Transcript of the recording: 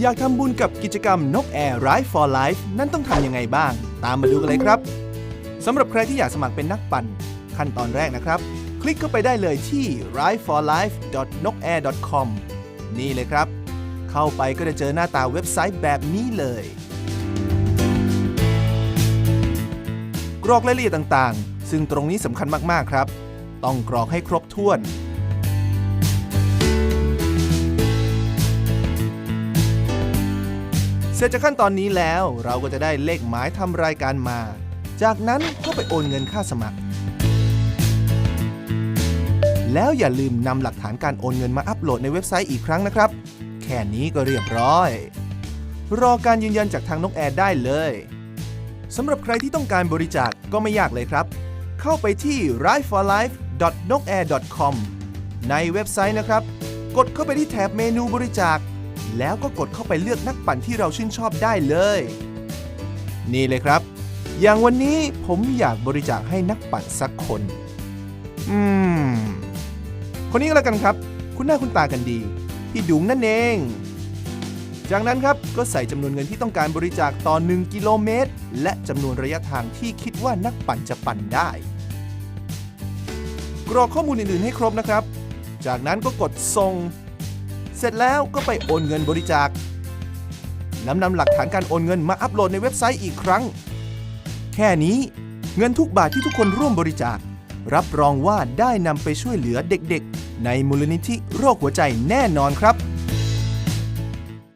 อยากทำบุญกับกิจกรรมนกแอร์ Ride for Life นั่นต้องทำยังไงบ้าง ตามมาดูกันเลยครับสำหรับใครที่อยากสมัครเป็นนักปั่น ขั้นตอนแรกนะครับ คลิกเข้าไปได้เลยที่ rideforlife.nokair.com นี่เลยครับ เข้าไปก็จะเจอหน้าตาเว็บไซต์แบบนี้เลย กรอกรายละเอียดต่างๆ ซึ่งตรงนี้สำคัญมากๆครับ ต้องกรอกให้ครบถ้วน เสร็จจากขั้นตอนนี้แล้วเราก็จะได้เลขหมายทำรายการมา จากนั้นก็ไปโอนเงินค่าสมัคร แล้วอย่าลืมนำหลักฐานการโอนเงินมาอัปโหลดในเว็บไซต์อีกครั้งนะครับ แค่นี้ก็เรียบร้อย รอการยืนยันจากทางนกแอร์ได้เลยสำหรับใครที่ต้องการบริจาคก็ไม่ยากเลยครับ เข้าไปที่ rideforlife.nokair.com ในเว็บไซต์นะครับ กดเข้าไปที่แถบเมนูบริจาค แล้วก็กดเข้าไปเลือกนักปั่นที่เราชื่นชอบได้เลย นี่เลยครับ อย่างวันนี้ผมอยากบริจาคให้นักปั่นสักคน อืม คนนี้ก็แล้วกันครับ คุณหน้าคุณตากันดี พี่ดุงนั่นเอง จากนั้นครับก็ใส่จำนวนเงินที่ต้องการบริจาคต่อ1กิโลเมตร และจำนวนระยะทางที่คิดว่านักปั่นจะปั่นได้ กรอกข้อมูลอื่นๆให้ครบนะครับ จากนั้นก็กดส่ง เสร็จแล้วก็ไปโอนเงินบริจาคนำนำหลักฐานการโอนเงินมาอัปโหลดในเว็บไซต์อีกครั้ง แค่นี้เงินทุกบาทที่ทุกคนร่วมบริจาค รับรองว่าได้นำไปช่วยเหลือเด็กๆ ในมูลนิธิโรคหัวใจแน่นอนครับ